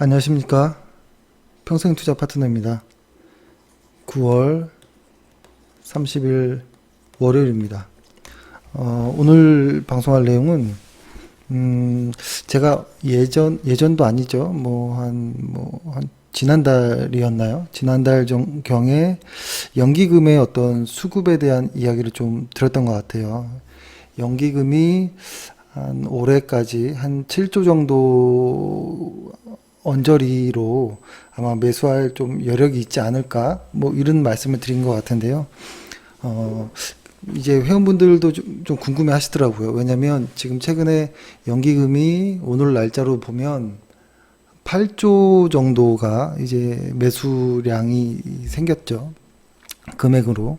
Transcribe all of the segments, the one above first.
안녕하십니까. 평생 투자 파트너입니다. 9월 30일 월요일입니다. 어, 오늘 방송할 내용은, 음, 제가 예전, 예전도 아니죠. 뭐, 한, 뭐, 한, 지난달이었나요? 지난달 정, 경에 연기금의 어떤 수급에 대한 이야기를 좀 들었던 것 같아요. 연기금이 한 올해까지 한 7조 정도 언저리로 아마 매수할 좀 여력이 있지 않을까 뭐 이런 말씀을 드린 것 같은데요. 어, 이제 회원분들도 좀, 좀 궁금해 하시더라고요. 왜냐면 지금 최근에 연기금이 오늘 날짜로 보면 8조 정도가 이제 매수량이 생겼죠. 금액으로.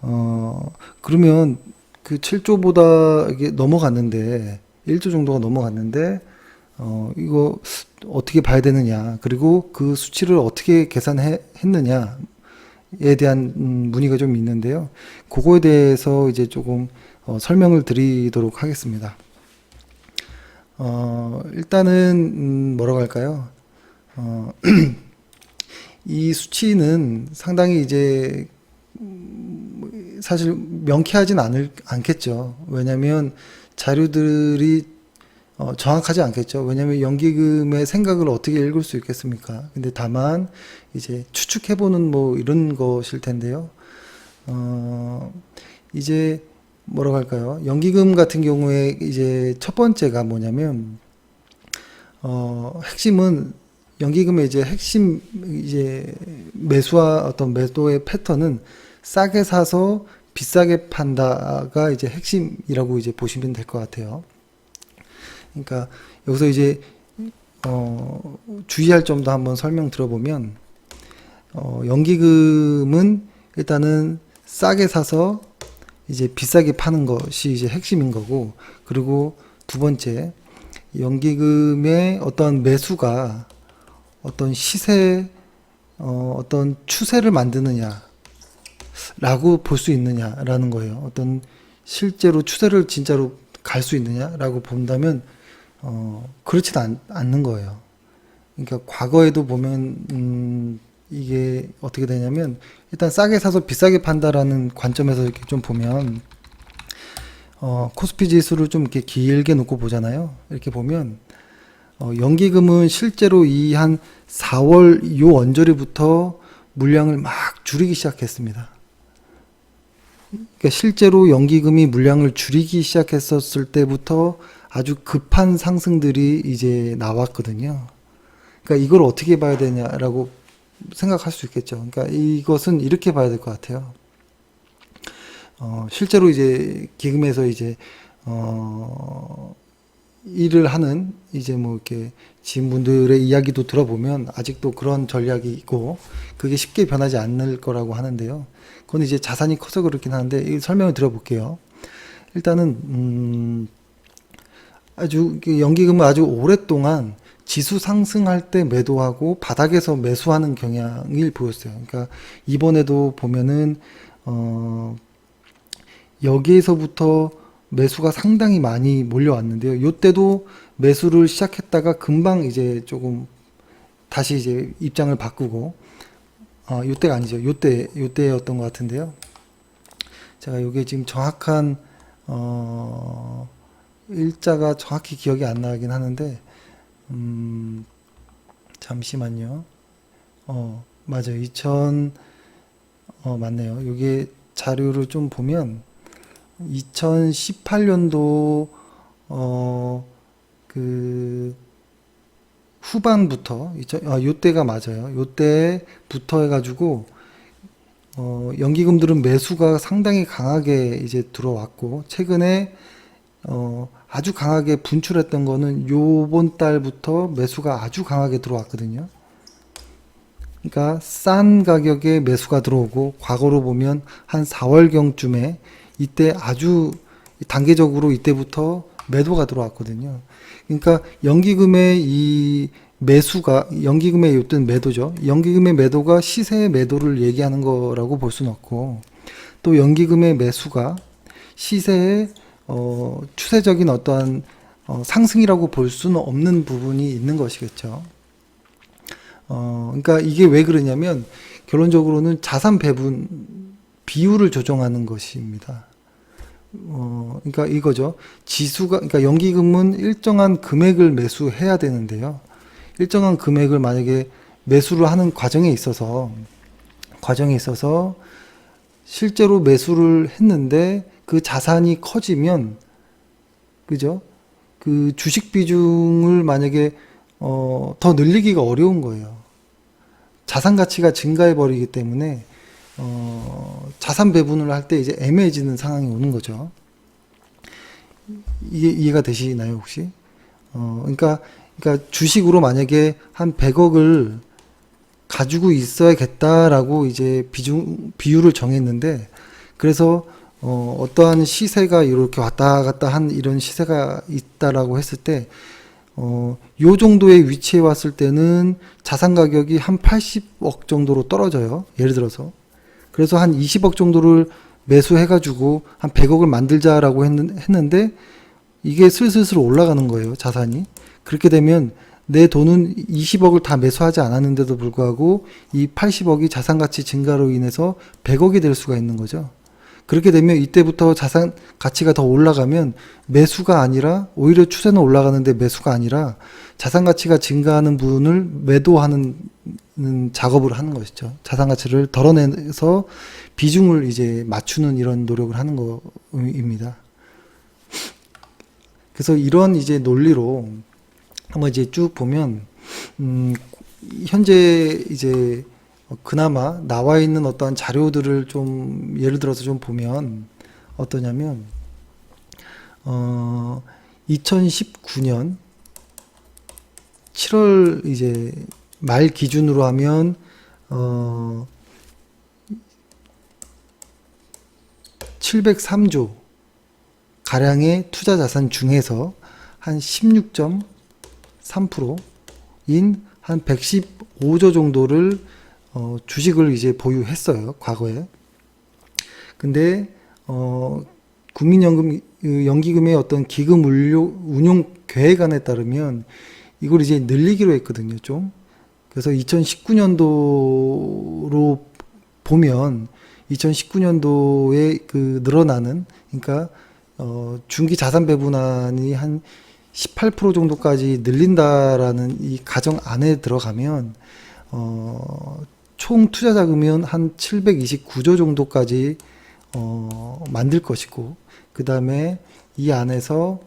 어, 그러면 그 7조보다 이게 넘어갔는데 1조 정도가 넘어갔는데 어, 이거 어떻게 봐야 되느냐. 그리고 그 수치를 어떻게 계산했느냐에 대한 음, 문의가 좀 있는데요. 그거에 대해서 이제 조금 어, 설명을 드리도록 하겠습니다. 어, 일단은 음, 뭐라고 할까요? 어, 이 수치는 상당히 이제 음, 사실 명쾌하진 않을, 않겠죠. 왜냐하면 자료들이 어, 정확하지 않겠죠. 왜냐하면 연기금의 생각을 어떻게 읽을 수 있겠습니까? 근데 다만 이제 추측해보는 뭐 이런 것일 텐데요. 어, 이제 뭐라고 할까요? 연기금 같은 경우에 이제 첫 번째가 뭐냐면 어, 핵심은 연기금의 이제 핵심 이제 매수와 어떤 매도의 패턴은 싸게 사서 비싸게 판다가 이제 핵심이라고 이제 보시면 될 것 같아요. 그러니까 여기서 이제 어, 주의할 점도 한번 설명 들어보면 어, 연기금은 일단은 싸게 사서 이제 비싸게 파는 것이 이제 핵심인 거고 그리고 두 번째 연기금의 어떤 매수가 어떤 시세 어, 어떤 추세를 만드느냐 라고 볼 수 있느냐라는 거예요. 어떤 실제로 추세를 진짜로 갈 수 있느냐라고 본다면 어, 그렇지도 않, 않는 거예요. 그러니까 과거에도 보면 음, 이게 어떻게 되냐면 일단 싸게 사서 비싸게 판다라는 관점에서 이렇게 좀 보면 어, 코스피 지수를 좀 이렇게 길게 놓고 보잖아요. 이렇게 보면 어, 연기금은 실제로 이 한 4월 요 언저리부터 물량을 막 줄이기 시작했습니다. 그러니까 실제로 연기금이 물량을 줄이기 시작했었을 때부터 아주 급한 상승들이 이제 나왔거든요. 그러니까 이걸 어떻게 봐야 되냐라고 생각할 수 있겠죠. 그러니까 이것은 이렇게 봐야 될 것 같아요. 어, 실제로 이제 기금에서 이제 어, 일을 하는 이제 뭐 이렇게 지인분들의 이야기도 들어보면 아직도 그런 전략이 있고 그게 쉽게 변하지 않을 거라고 하는데요. 그건 이제 자산이 커서 그렇긴 한데 이 설명을 들어볼게요. 일단은 음, 아주 그 연기금은 아주 오랫동안 지수 상승할 때 매도하고 바닥에서 매수하는 경향을 보였어요. 그러니까 이번에도 보면은 어 여기에서부터 매수가 상당히 많이 몰려왔는데요. 요때도 매수를 시작했다가 금방 이제 조금 다시 이제 입장을 바꾸고 어 요때가 아니죠. 요때 요때였던 것 같은데요. 제가 요게 지금 정확한 어 일자가 정확히 기억이 안 나긴 하는데 음, 잠시만요. 어, 맞아요. 2000, 어, 맞네요. 여기 자료를 좀 보면 2018년도, 어, 그, 후반부터, 2000, 아, 요때가 맞아요. 요때부터 해가지고, 어, 연기금들은 매수가 상당히 강하게 이제 들어왔고, 최근에, 어, 아주 강하게 분출했던 거는 요번 달부터 매수가 아주 강하게 들어왔거든요. 그러니까 싼 가격에 매수가 들어오고 과거로 보면 한 4월경쯤에 이때 아주 단계적으로 이때부터 매도가 들어왔거든요. 그러니까 연기금의 이 매수가 연기금의 어떤 매도죠. 연기금의 매도가 시세의 매도를 얘기하는 거라고 볼 수는 없고 또 연기금의 매수가 시세의 어, 추세적인 어떠한 어, 상승이라고 볼 수는 없는 부분이 있는 것이겠죠. 어, 그러니까 이게 왜 그러냐면 결론적으로는 자산 배분 비율을 조정하는 것입니다. 어, 그러니까 이거죠. 지수가, 그러니까 연기금은 일정한 금액을 매수해야 되는데요. 일정한 금액을 만약에 매수를 하는 과정에 있어서, 과정에 있어서 실제로 매수를 했는데 그 자산이 커지면, 그죠? 그 주식 비중을 만약에 어, 더 늘리기가 어려운 거예요. 자산 가치가 증가해 버리기 때문에 어, 자산 배분을 할 때 이제 애매해지는 상황이 오는 거죠. 이해, 이해가 되시나요, 혹시? 어, 그러니까, 그러니까 주식으로 만약에 한 100억을 가지고 있어야겠다라고 이제 비중, 비율을 정했는데, 그래서 어, 어떠한 시세가 이렇게 왔다 갔다 한 이런 시세가 있다라고 했을 때, 어, 요 정도의 위치에 왔을 때는 자산 가격이 한 80억 정도로 떨어져요. 예를 들어서. 그래서 한 20억 정도를 매수해가지고 한 100억을 만들자라고 했는, 했는데 이게 슬슬슬 올라가는 거예요. 자산이. 그렇게 되면 내 돈은 20억을 다 매수하지 않았는데도 불구하고 이 80억이 자산 가치 증가로 인해서 100억이 될 수가 있는 거죠. 그렇게 되면 이때부터 자산 가치가 더 올라가면 매수가 아니라 오히려 추세는 올라가는데 매수가 아니라 자산 가치가 증가하는 부분을 매도하는 는 작업을 하는 것이죠. 자산 가치를 덜어내서 비중을 이제 맞추는 이런 노력을 하는 거입니다. 그래서 이런 이제 논리로 한번 이제 쭉 보면 음 현재 이제 그나마 나와 있는 어떠한 자료들을 좀 예를 들어서 좀 보면 어떠냐면 어 2019년 7월 이제 말 기준으로 하면 어 703조 가량의 투자 자산 중에서 한 16.3%인 한 115조 정도를 어, 주식을 이제 보유했어요 과거에. 근데 어, 국민연금 그 연기금의 어떤 기금 운용, 운용 계획안에 따르면 이걸 이제 늘리기로 했거든요 좀. 그래서 2019년도로 보면 2019년도에 그 늘어나는 그러니까 어 중기 자산 배분안이 한 18% 정도까지 늘린다라는 이 가정 안에 들어가면 어 총 투자 자금은 한 729조 정도까지 어 만들 것이고 그 다음에 이 안에서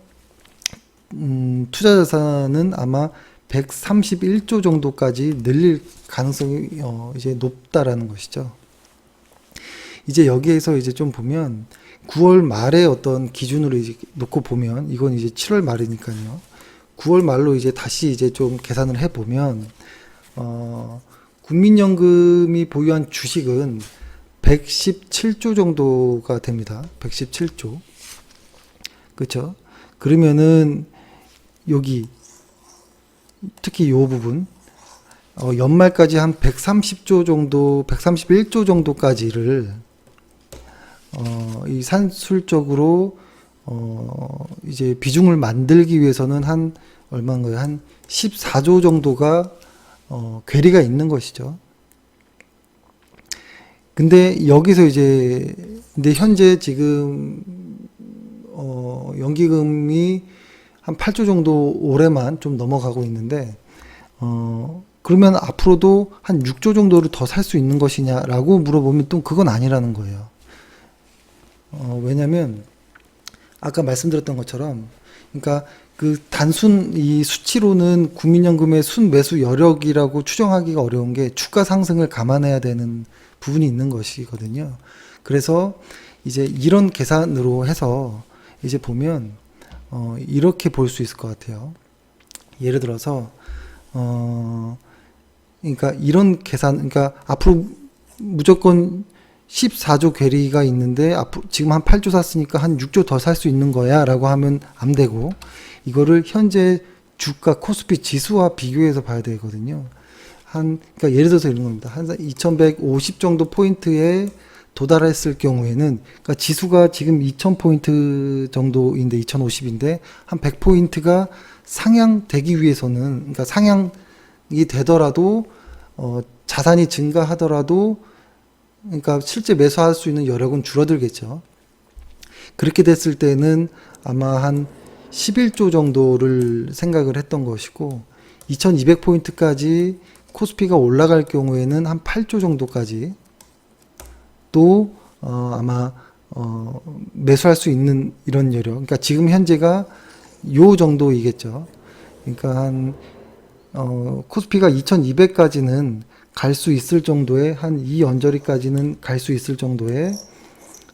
음 투자 자산은 아마 131조 정도까지 늘릴 가능성이 어 이제 높다라는 것이죠. 이제 여기에서 이제 좀 보면 9월 말에 어떤 기준으로 이제 놓고 보면 이건 이제 7월 말이니까요. 9월 말로 이제 다시 이제 좀 계산을 해 보면 어 국민연금이 보유한 주식은 117조 정도가 됩니다. 117조. 그렇죠? 그러면은 여기 특히 이 부분 어, 연말까지 한 130조 정도, 131조 정도까지를 어, 이 산술적으로 어, 이제 비중을 만들기 위해서는 한 얼마인가요? 한 14조 정도가 어, 괴리가 있는 것이죠. 근데 여기서 이제 근데 현재 지금 어, 연기금이 한 8조 정도 올해만 좀 넘어가고 있는데 어 그러면 앞으로도 한 6조 정도를 더 살 수 있는 것이냐라고 물어보면 또 그건 아니라는 거예요. 어 왜냐면 아까 말씀드렸던 것처럼 그러니까 그 단순 이 수치로는 국민연금의 순매수 여력이라고 추정하기가 어려운 게 주가 상승을 감안해야 되는 부분이 있는 것이거든요. 그래서 이제 이런 계산으로 해서 이제 보면 어, 이렇게 볼 수 있을 것 같아요. 예를 들어서 어, 그러니까 이런 계산, 그러니까 앞으로 무조건 14조 괴리가 있는데 앞으로 지금 한 8조 샀으니까 한 6조 더 살 수 있는 거야라고 하면 안 되고 이거를 현재 주가 코스피 지수와 비교해서 봐야 되거든요. 한 그러니까 예를 들어서 이런 겁니다. 한 2150 정도 포인트에 도달했을 경우에는 그러니까 지수가 지금 2000포인트 정도인데 2050인데 한 100포인트가 상향되기 위해서는 그러니까 상향이 되더라도 어, 자산이 증가하더라도 그러니까 실제 매수할 수 있는 여력은 줄어들겠죠. 그렇게 됐을 때는 아마 한 11조 정도를 생각을 했던 것이고 2200포인트까지 코스피가 올라갈 경우에는 한 8조 정도까지 또 어, 아마 어, 매수할 수 있는 이런 여력. 그러니까 지금 현재가 요 정도이겠죠. 그러니까 한 어, 코스피가 2200까지는 갈 수 있을 정도의 한 이 언저리까지는 갈 수 있을 정도의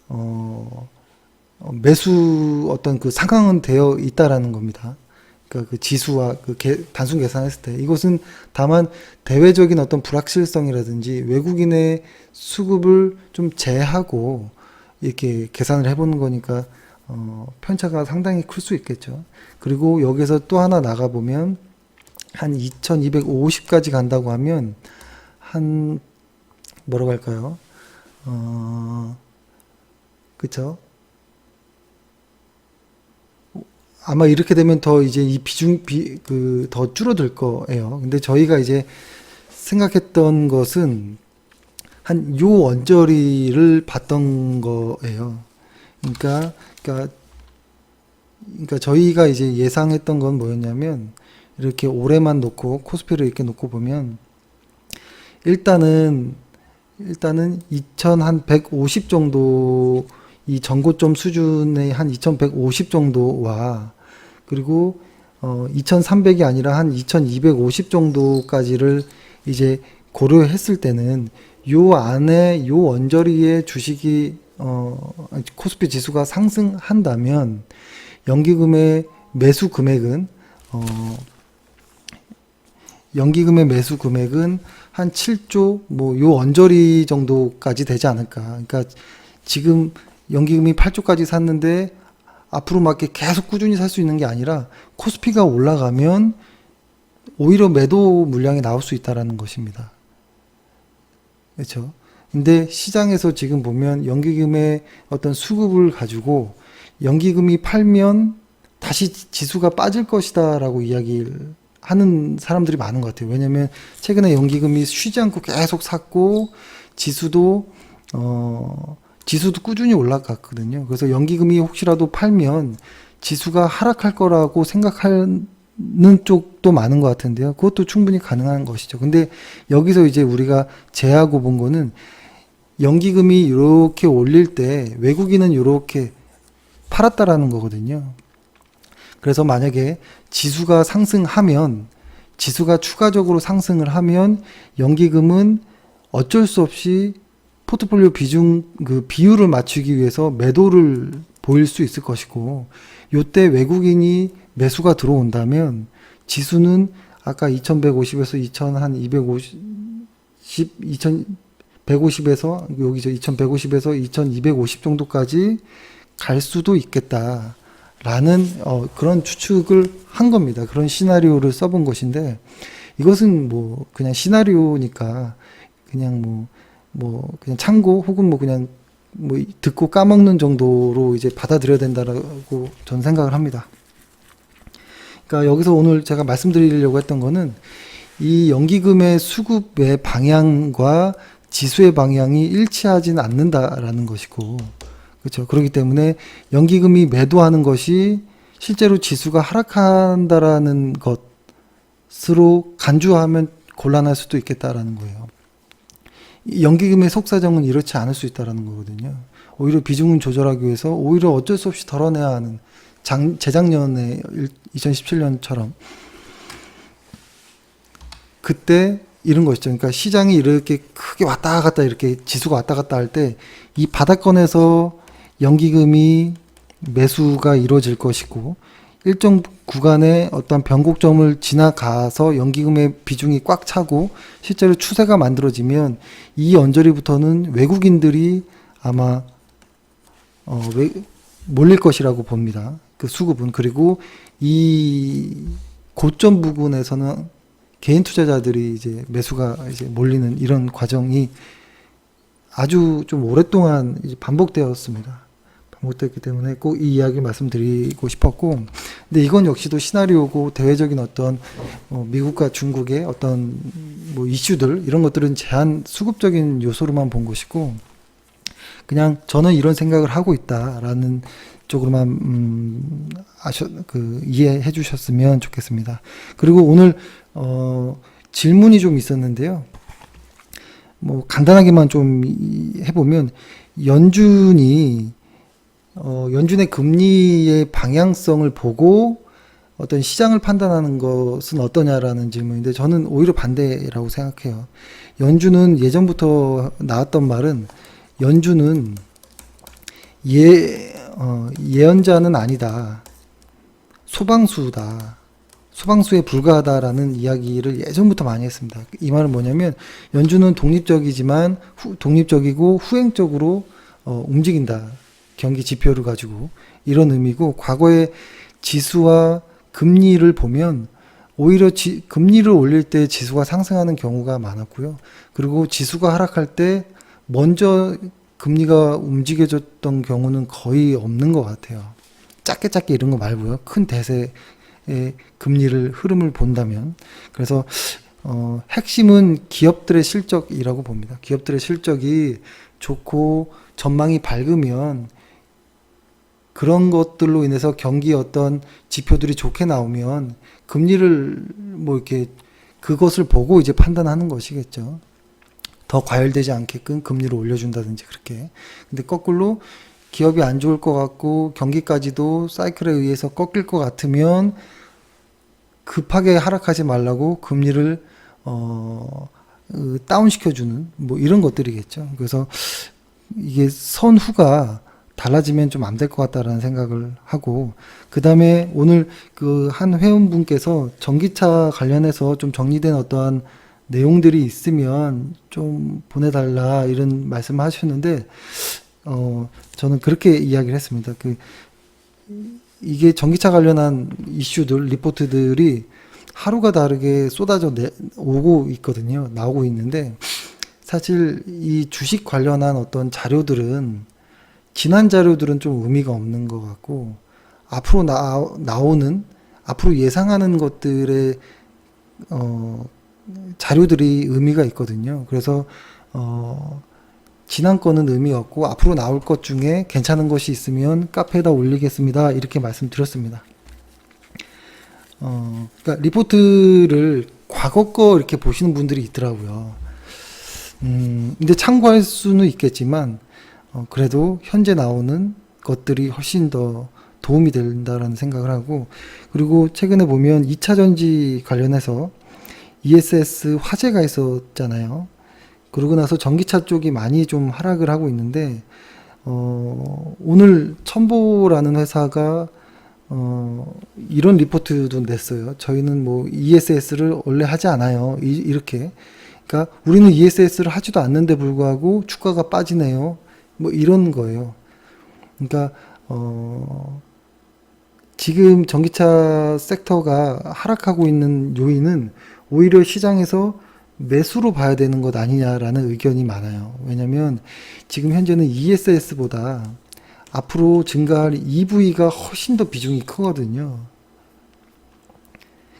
어, 어, 매수 어떤 그 상황은 되어 있다라는 겁니다. 그러니까 그 지수와 그 개- 단순 계산했을 때 이것은 다만 대외적인 어떤 불확실성이라든지 외국인의 수급을 좀 제하고 이렇게 계산을 해보는 거니까 어, 편차가 상당히 클 수 있겠죠. 그리고 여기서 또 하나 나가 보면 한 2,250까지 간다고 하면 한 뭐라고 할까요? 어, 그쵸? 아마 이렇게 되면 더 이제 이 비중 비 그 더 줄어들 거예요. 근데 저희가 이제 생각했던 것은 한요 언저리를 봤던 거예요. 그러니까 그러니까 그러니까 저희가 이제 예상했던 건 뭐였냐면 이렇게 올해만 놓고 코스피를 이렇게 놓고 보면 일단은 일단은 2150 정도 이 전고점 수준의 한 2150 정도와 그리고 어 2300이 아니라 한 2250 정도까지를 이제 고려했을 때는 요 안에 요 언저리의 주식이 어 코스피 지수가 상승한다면 연기금의 매수 금액은 어 연기금의 매수 금액은 한 7조 뭐 요 언저리 정도까지 되지 않을까. 그러니까 지금 연기금이 8조까지 샀는데 앞으로 맞게 계속 꾸준히 살 수 있는 게 아니라 코스피가 올라가면 오히려 매도 물량이 나올 수 있다라는 것입니다. 그렇죠? 근데 시장에서 지금 보면 연기금의 어떤 수급을 가지고 연기금이 팔면 다시 지수가 빠질 것이다라고 이야기를 하는 사람들이 많은 것 같아요. 왜냐하면 최근에 연기금이 쉬지 않고 계속 샀고 지수도 어 지수도 꾸준히 올라갔거든요. 그래서 연기금이 혹시라도 팔면 지수가 하락할 거라고 생각하는 쪽도 많은 것 같은데요. 그것도 충분히 가능한 것이죠. 근데 여기서 이제 우리가 제하고 본 거는 연기금이 이렇게 올릴 때 외국인은 이렇게 팔았다라는 거거든요. 그래서 만약에 지수가 상승하면 지수가 추가적으로 상승을 하면 연기금은 어쩔 수 없이 포트폴리오 비중 그 비율을 맞추기 위해서 매도를 보일 수 있을 것이고 요때 외국인이 매수가 들어온다면 지수는 아까 2150에서 2000한 250 2150에서 여기죠 2150에서 2250 정도까지 갈 수도 있겠다. 라는 어, 그런 추측을 한 겁니다. 그런 시나리오를 써본 것인데 이것은 뭐 그냥 시나리오니까 그냥 뭐 뭐 그냥 참고 혹은 뭐 그냥 뭐 듣고 까먹는 정도로 이제 받아들여야 된다라고 저는 생각을 합니다. 그러니까 여기서 오늘 제가 말씀드리려고 했던 거는 이 연기금의 수급의 방향과 지수의 방향이 일치하지는 않는다라는 것이고 그렇죠. 그렇기 때문에 연기금이 매도하는 것이 실제로 지수가 하락한다라는 것으로 간주하면 곤란할 수도 있겠다라는 거예요. 이 연기금의 속사정은 이렇지 않을 수 있다라는 거거든요. 오히려 비중을 조절하기 위해서 오히려 어쩔 수 없이 덜어내야 하는 장, 재작년에 2017년처럼 그때 이런 것이죠. 그러니까 시장이 이렇게 크게 왔다 갔다 이렇게 지수가 왔다 갔다 할 때 이 바닥권에서 연기금이 매수가 이루어질 것이고 일정 구간의 어떤 변곡점을 지나가서 연기금의 비중이 꽉 차고 실제로 추세가 만들어지면 이 언저리부터는 외국인들이 아마 어, 외, 몰릴 것이라고 봅니다. 그 수급은 그리고 이 고점 부근에서는 개인 투자자들이 이제 매수가 이제 몰리는 이런 과정이 아주 좀 오랫동안 이제 반복되었습니다. 못했기 때문에 꼭 이 이야기 말씀드리고 싶었고, 근데 이건 역시도 시나리오고 대외적인 어떤 어, 미국과 중국의 어떤 뭐 이슈들 이런 것들은 제한 수급적인 요소로만 본 것이고, 그냥 저는 이런 생각을 하고 있다라는 쪽으로만 음, 아셔 그 이해해 주셨으면 좋겠습니다. 그리고 오늘 어, 질문이 좀 있었는데요. 뭐 간단하게만 좀 이- 해보면 연준이 어, 연준의 금리의 방향성을 보고 어떤 시장을 판단하는 것은 어떠냐라는 질문인데 저는 오히려 반대라고 생각해요. 연준은 예전부터 나왔던 말은 연준은 예, 어, 예언자는 아니다. 소방수다. 소방수에 불과하다라는 이야기를 예전부터 많이 했습니다. 이 말은 뭐냐면 연준은 독립적이지만 후, 독립적이고 후행적으로 어, 움직인다. 경기 지표를 가지고 이런 의미고 과거에 지수와 금리를 보면 오히려 지, 금리를 올릴 때 지수가 상승하는 경우가 많았고요. 그리고 지수가 하락할 때 먼저 금리가 움직여졌던 경우는 거의 없는 것 같아요. 작게 작게 이런 거 말고요. 큰 대세의 금리를 흐름을 본다면 그래서 어, 핵심은 기업들의 실적이라고 봅니다. 기업들의 실적이 좋고 전망이 밝으면 그런 것들로 인해서 경기 어떤 지표들이 좋게 나오면 금리를 뭐 이렇게 그것을 보고 이제 판단하는 것이겠죠. 더 과열되지 않게끔 금리를 올려준다든지 그렇게. 근데 거꾸로 기업이 안 좋을 것 같고 경기까지도 사이클에 의해서 꺾일 것 같으면 급하게 하락하지 말라고 금리를 어 으, 다운 시켜주는 뭐 이런 것들이겠죠. 그래서 이게 선후가 달라지면 좀 안 될 것 같다라는 생각을 하고 그 다음에 오늘 그 한 회원분께서 전기차 관련해서 좀 정리된 어떠한 내용들이 있으면 좀 보내달라 이런 말씀하셨는데 어 저는 그렇게 이야기를 했습니다. 그 이게 전기차 관련한 이슈들 리포트들이 하루가 다르게 쏟아져 내, 오고 있거든요. 나오고 있는데 사실 이 주식 관련한 어떤 자료들은 지난 자료들은 좀 의미가 없는 것 같고 앞으로 나, 나오는 앞으로 예상하는 것들의 어, 자료들이 의미가 있거든요. 그래서 어, 지난 거는 의미 없고 앞으로 나올 것 중에 괜찮은 것이 있으면 카페에다 올리겠습니다. 이렇게 말씀드렸습니다. 어, 그러니까 리포트를 과거 거 이렇게 보시는 분들이 있더라고요. 음, 근데 참고할 수는 있겠지만 어, 그래도 현재 나오는 것들이 훨씬 더 도움이 된다라는 생각을 하고 그리고 최근에 보면 2차 전지 관련해서 ESS 화재가 있었잖아요. 그러고 나서 전기차 쪽이 많이 좀 하락을 하고 있는데 어, 오늘 첨보라는 회사가 어, 이런 리포트도 냈어요. 저희는 뭐 ESS를 원래 하지 않아요. 이, 이렇게. 그러니까 우리는 ESS를 하지도 않는데 불구하고 주가가 빠지네요. 뭐 이런 거예요. 그러니까 어 지금 전기차 섹터가 하락하고 있는 요인은 오히려 시장에서 매수로 봐야 되는 것 아니냐라는 의견이 많아요. 왜냐면 지금 현재는 ESS보다 앞으로 증가할 EV가 훨씬 더 비중이 크거든요.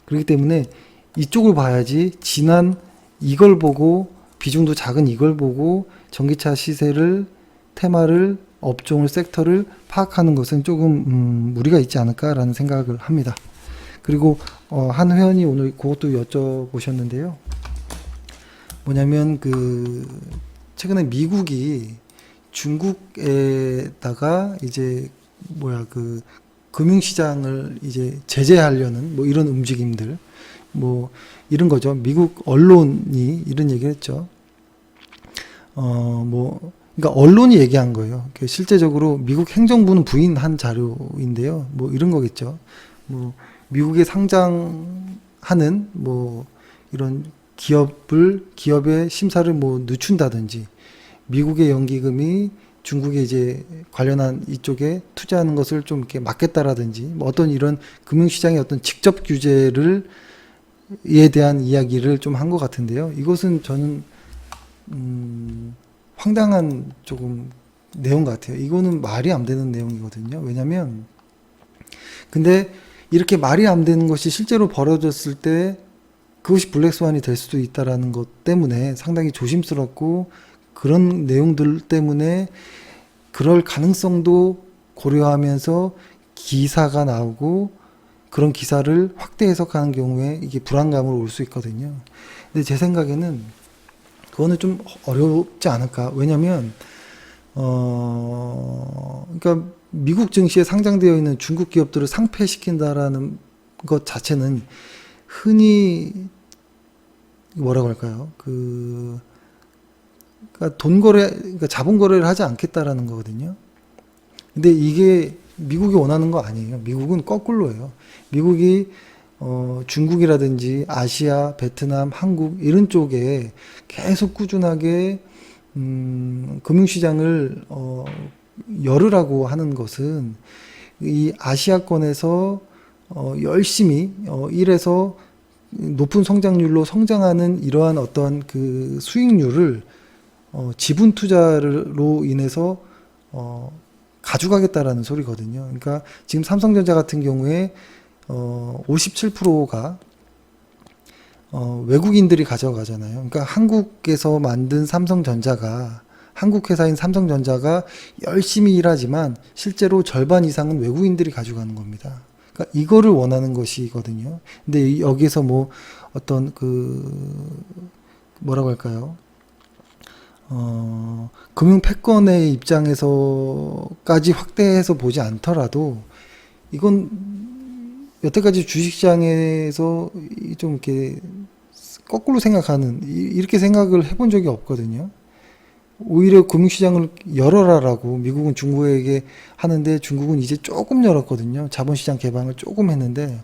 그렇기 때문에 이쪽을 봐야지 지난 이걸 보고 비중도 작은 이걸 보고 전기차 시세를 테마를 업종을 섹터를 파악하는 것은 조금 음, 무리가 있지 않을까라는 생각을 합니다. 그리고 어, 한 회원이 오늘 그것도 여쭤보셨는데요. 뭐냐면 그 최근에 미국이 중국에다가 이제 뭐야 그 금융시장을 이제 제재하려는 뭐 이런 움직임들 뭐 이런 거죠. 미국 언론이 이런 얘기를 했죠. 어 뭐 그러니까 언론이 얘기한 거예요. 그 실제적으로 미국 행정부는 부인한 자료인데요. 뭐 이런 거겠죠. 뭐 미국에 상장하는 뭐 이런 기업을 기업의 심사를 뭐 늦춘다든지 미국의 연기금이 중국에 이제 관련한 이쪽에 투자하는 것을 좀 이렇게 막겠다라든지 뭐 어떤 이런 금융시장의 어떤 직접 규제를 에 대한 이야기를 좀 한 것 같은데요. 이것은 저는 음, 황당한 조금 내용 같아요. 이거는 말이 안 되는 내용이거든요. 왜냐면 근데 이렇게 말이 안 되는 것이 실제로 벌어졌을 때 그것이 블랙스완이 될 수도 있다라는 것 때문에 상당히 조심스럽고 그런 내용들 때문에 그럴 가능성도 고려하면서 기사가 나오고 그런 기사를 확대 해석하는 경우에 이게 불안감으로 올 수 있거든요. 근데 제 생각에는 그거는 좀 어렵지 않을까. 왜냐면 어 그러니까 미국 증시에 상장되어 있는 중국 기업들을 상폐시킨다라는 것 자체는 흔히 뭐라고 할까요? 그 그러니까 돈 거래, 그러니까 자본 거래를 하지 않겠다라는 거거든요. 근데 이게 미국이 원하는 거 아니에요. 미국은 거꾸로예요. 미국이 어, 중국이라든지 아시아, 베트남, 한국 이런 쪽에 계속 꾸준하게 음, 금융시장을 어, 열으라고 하는 것은 이 아시아권에서 어, 열심히 어, 일해서 높은 성장률로 성장하는 이러한 어떤 그 수익률을 어, 지분 투자로 인해서 어, 가져가겠다라는 소리거든요. 그러니까 지금 삼성전자 같은 경우에 어, 57%가 어, 외국인들이 가져가잖아요. 그러니까 한국에서 만든 삼성전자가 한국 회사인 삼성전자가 열심히 일하지만 실제로 절반 이상은 외국인들이 가져가는 겁니다. 그러니까 이거를 원하는 것이거든요. 근데 여기서 뭐 어떤 그 뭐라고 할까요? 어, 금융 패권의 입장에서까지 확대해서 보지 않더라도 이건 여태까지 주식시장에서 이- 좀 이렇게 거꾸로 생각하는 이- 이렇게 생각을 해본 적이 없거든요. 오히려 금융시장을 열어라라고 미국은 중국에게 하는데 중국은 이제 조금 열었거든요. 자본시장 개방을 조금 했는데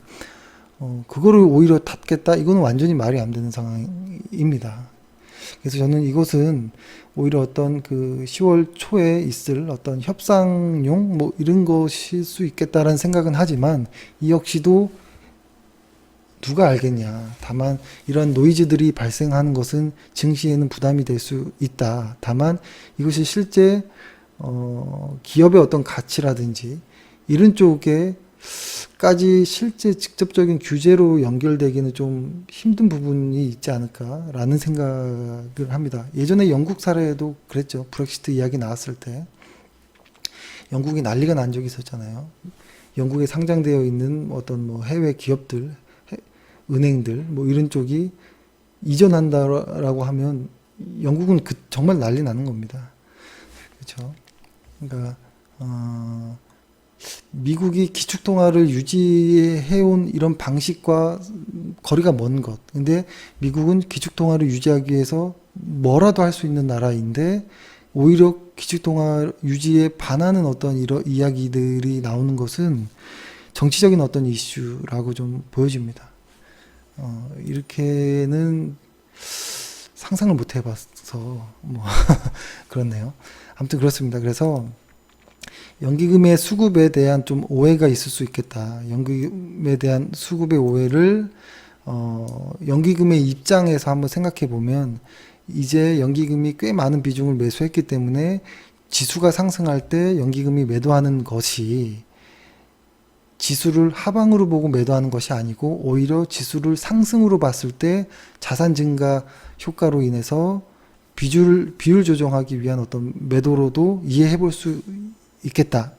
어, 그거를 오히려 닫겠다? 이거는 완전히 말이 안 되는 상황입니다. 그래서 저는 이것은 오히려 어떤 그 10월 초에 있을 어떤 협상용 뭐 이런 것일 수 있겠다라는 생각은 하지만 이 역시도 누가 알겠냐. 다만 이런 노이즈들이 발생하는 것은 증시에는 부담이 될 수 있다. 다만 이것이 실제 어 기업의 어떤 가치라든지 이런 쪽에 까지 실제 직접적인 규제로 연결되기는 좀 힘든 부분이 있지 않을까라는 생각을 합니다. 예전에 영국 사례도 그랬죠. 브렉시트 이야기 나왔을 때 영국이 난리가 난 적이 있었잖아요. 영국에 상장되어 있는 어떤 뭐 해외 기업들, 해- 은행들 뭐 이런 쪽이 이전한다라고 하면 영국은 그 정말 난리 나는 겁니다. 그렇죠? 그러니까 어, 미국이 기축통화를 유지해온 이런 방식과 거리가 먼 것. 근데 미국은 기축통화를 유지하기 위해서 뭐라도 할 수 있는 나라인데 오히려 기축통화 유지에 반하는 어떤 이런 이야기들이 나오는 것은 정치적인 어떤 이슈라고 좀 보여집니다. 어, 이렇게는 상상을 못 해봐서 뭐 그렇네요. 아무튼 그렇습니다. 그래서 연기금의 수급에 대한 좀 오해가 있을 수 있겠다. 연기금에 대한 수급의 오해를 어, 연기금의 입장에서 한번 생각해 보면 이제 연기금이 꽤 많은 비중을 매수했기 때문에 지수가 상승할 때 연기금이 매도하는 것이 지수를 하방으로 보고 매도하는 것이 아니고 오히려 지수를 상승으로 봤을 때 자산 증가 효과로 인해서 비율 비율 조정하기 위한 어떤 매도로도 이해해 볼 수 있겠다.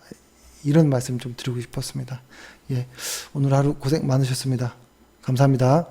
이런 말씀 좀 드리고 싶었습니다. 예. 오늘 하루 고생 많으셨습니다. 감사합니다.